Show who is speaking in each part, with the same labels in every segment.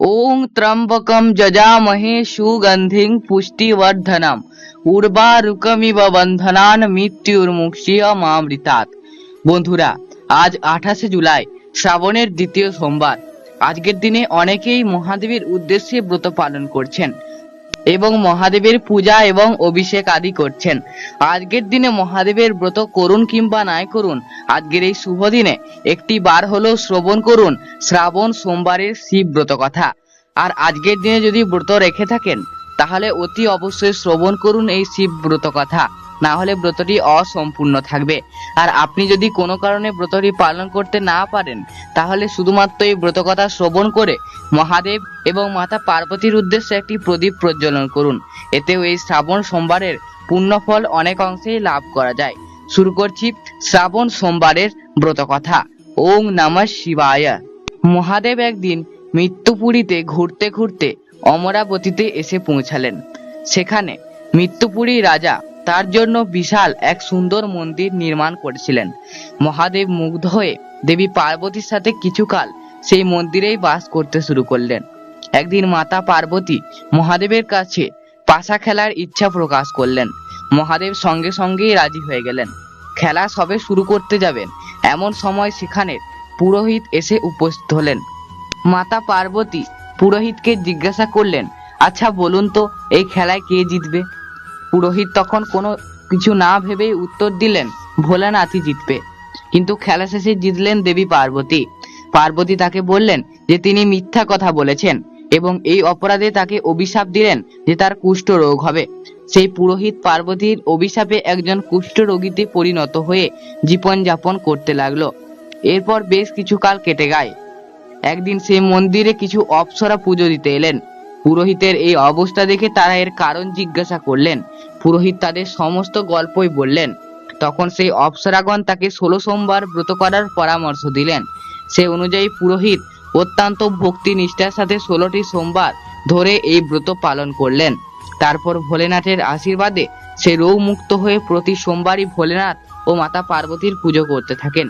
Speaker 1: ওং जजामहे सुगंधि সুগন্ধিং পুষ্টিবর্ধনম উর্বারুকমিব বন্ধনান মৃত্যুর্মুক্ষীয়মামৃতাৎ বন্ধুরা, আজ আঠাশে জুলাই, শ্রাবণের দ্বিতীয় সোমবার। আজকের দিনে অনেকেই মহাদেবের উদ্দেশ্যে ব্রত পালন করছেন। এবং মহাদেবের পূজা এবং অভিষেক আদি করছেন। আজকের দিনে মহাদেবের ব্রত করুন কিংবা নাই করুন, আজকের এই শুভ দিনে একটি বার হলো শ্রবণ করুন, শ্রাবণ সোমবারের শিব ব্রত কথা। আর আজকের দিনে যদি ব্রত রেখে থাকেন, তাহলে অতি অবশ্যই শ্রবণ করুন এই শিব ব্রত কথা। না হলে ব্রতটি অসম্পূর্ণ থাকবে। আর আপনি যদি কোনো কারণে ব্রতটি পালন করতে না পারেন, তাহলে শুধুমাত্র এই ব্রত কথা শ্রবণ করে মহাদেব এবং মাতা পার্বতীর উদ্দেশ্যে একটি প্রদীপ প্রজ্বলন করুন। এতেও এই শ্রাবণ সোমবারের পুণ্যফল অনেক অংশেই লাভ করা যায়। শুরু করছি শ্রাবণ সোমবারের ব্রত কথা ওং নমঃ শিবায়। মহাদেব একদিন মৃত্যুপুরীতে ঘুরতে ঘুরতে অমরাবতীতে এসে পৌঁছালেন। সেখানে মৃত্যুপুরী রাজা তার জন্য বিশাল এক সুন্দর মন্দির নির্মাণ করেছিলেন। মহাদেব মুগ্ধ হয়ে দেবী পার্বতীর সাথে কিছুকাল সেই মন্দিরেই বাস করতে শুরু করলেন। একদিন মাতা পার্বতী মহাদেবের কাছে পাশা খেলার ইচ্ছা প্রকাশ করলেন। মহাদেব সঙ্গে সঙ্গেই রাজি হয়ে গেলেন। খেলা সবে শুরু করতে যাবেন, এমন সময় সেখানে পুরোহিত এসে উপস্থিত হলেন। মাতা পার্বতী পুরোহিতকে জিজ্ঞাসা করলেন আচ্ছা বলুন তো, এই খেলায় কে জিতবে? পুরোহিত তখন কোনো কিছু না ভেবেই উত্তর দিলেন, ভোলানাথই জিতবে। কিন্তু খেলা শেষে জিতলেন দেবী পার্বতী। পার্বতী তাকে বললেন যে তিনি মিথ্যা কথা বলেছেন এবং এই অপরাধে তাকে অভিশাপ দিলেন যে তার কুষ্ঠ রোগ হবে। সেই পুরোহিত পার্বতীর অভিশাপে একজন কুষ্ঠ রোগীতে পরিণত হয়ে জীবন যাপন করতে লাগল। এরপর বেশ কিছু কাল কেটে গায় একদিন সেই মন্দিরে কিছু অপ্সরা পুজো দিতে এলেন। পুরোহিতের এই অবস্থা দেখে তারা এর কারণ জিজ্ঞাসা করলেন। পুরোহিত তাদের সমস্ত গল্পই বললেন। তখন সেই অপ্সরাগণ তাকে ষোলো সোমবার ব্রত করার পরামর্শ দিলেন। সে অনুযায়ী পুরোহিত অত্যন্ত ভক্তি নিষ্ঠার সাথে ষোলোটি সোমবার ধরে এই ব্রত পালন করলেন। তারপর ভোলেনাথের আশীর্বাদে সে রোগ মুক্ত হয়ে প্রতি সোমবারই ভোলেনাথ ও মাতা পার্বতীর পুজো করতে থাকেন।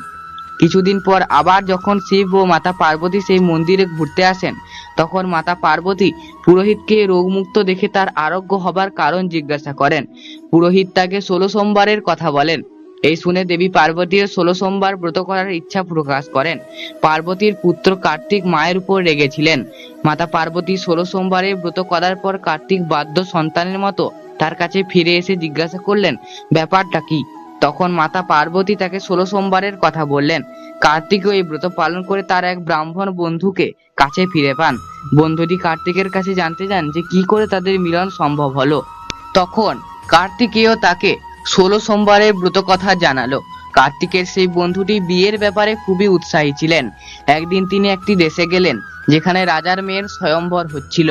Speaker 1: কিছুদিন পর আবার যখন শিব ও মাতা পার্বতী সেই মন্দিরে ঘুরতে আসেন, তখন মাতা পার্বতী পুরোহিতকে রোগমুক্ত দেখে তার আরোগ্য হবার কারণ জিজ্ঞাসা করেন। পুরোহিত তাকে ষোলো সোমবারের কথা বলেন। এই শুনে দেবী পার্বতীর ষোলো সোমবার ব্রত করার ইচ্ছা প্রকাশ করেন। পার্বতীর পুত্র কার্তিক মায়ের উপর রেগেছিলেন। মাতা পার্বতী ষোলো সোমবারে ব্রত করার পর কার্তিক বাদ্য সন্তানের মতো তার কাছে ফিরে এসে জিজ্ঞাসা করলেন, ব্যাপারটা কি? তখন মাতা পার্বতী তাকে ষোলো সোমবারের কথা বললেন। কার্তিকও এই ব্রত পালন করে তার এক ব্রাহ্মণ বন্ধুকে কাছে ফিরে পান। বন্ধুটি কার্তিকের কাছে জানতে চান যে কি করে তাদের মিলন সম্ভব হলো। তখন কার্তিকেয় তাকে ষোলো সোমবারের ব্রত কথা জানালো। কার্তিকের সেই বন্ধুটি বিয়ের ব্যাপারে খুবই উৎসাহী ছিলেন। একদিন তিনি একটি দেশে গেলেন, যেখানে রাজার মেয়ের স্বয়ম্বর হচ্ছিল।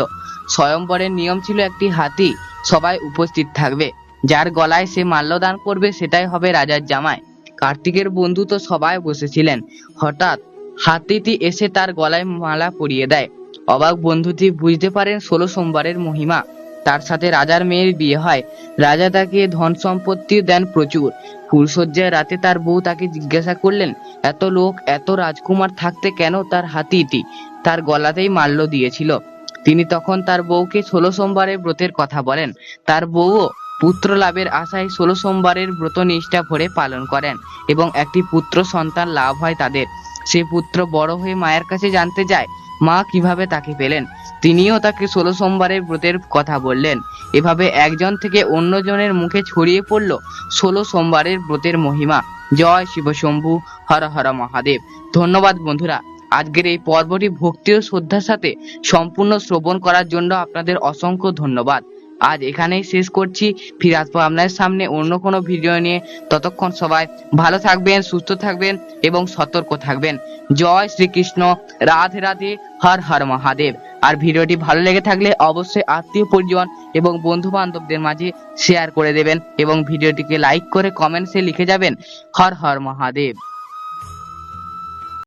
Speaker 1: স্বয়ম্বরের নিয়ম ছিল একটি হাতি সবাই উপস্থিত থাকবে। যার গলায় সে মাল্যদান করবে, সেটাই হবে রাজার জামাই। কার্তিকের বন্ধু তো সবাই বসেছিলেন। হঠাৎ হাতিটি এসে তার গলায় মালা পরিয়ে দেয়। অবাক বন্ধুটি বুঝতে পারেন ষোলো সোমবারের মহিমা। তার সাথে রাজার মেয়ের বিয়ে হয়। রাজা তাকে ধন সম্পত্তি দেন প্রচুর। ফুলশয্যায় রাতে তার বউ তাকে জিজ্ঞাসা করলেন, এত লোক, এত রাজকুমার থাকতে কেন তার হাতিটি তার গলাতেই মাল্য দিয়েছিল। তিনি তখন তার বউকে ষোলো সোমবারের ব্রতের কথা বলেন। তার বউও পুত্র লাভের আশায় ষোলো সোমবারের ব্রত নিষ্ঠা ভরে পালন করেন এবং একটি পুত্র সন্তান লাভ হয় তাদের। সে পুত্র বড় হয়ে মায়ের কাছে জানতে যায়, মা কীভাবে তাকে পেলেন? তিনিও তাকে ষোলো সোমবারের ব্রতের কথা বললেন। এভাবে একজন থেকে অন্যজনের মুখে ছড়িয়ে পড়ল ষোলো সোমবারের ব্রতের মহিমা। জয় শিব শম্ভু, হর হর মহাদেব। ধন্যবাদ বন্ধুরা, আজকের এই পর্বটি ভক্তি ও শ্রদ্ধার সাথে সম্পূর্ণ শ্রবণ করার জন্য আপনাদের অসংখ্য ধন্যবাদ। আজ এখানেই শেষ করছি। ফিরে আসব আপনাদের সামনে অন্য কোনো ভিডিও নিয়ে। ততক্ষণ সবাই ভালো থাকবেন, সুস্থ থাকবেন এবং সতর্ক থাকবেন। জয় শ্রীকৃষ্ণ। রাধে রাধে, হর হর মহাদেব। আর ভিডিওটি ভালো লেগে থাকলে অবশ্যই আত্মীয় পরিজন এবং বন্ধু বান্ধবদের মাঝে শেয়ার করে দেবেন এবং ভিডিওটিকে লাইক করে কমেন্টসে লিখে যাবেন, হর হর মহাদেব।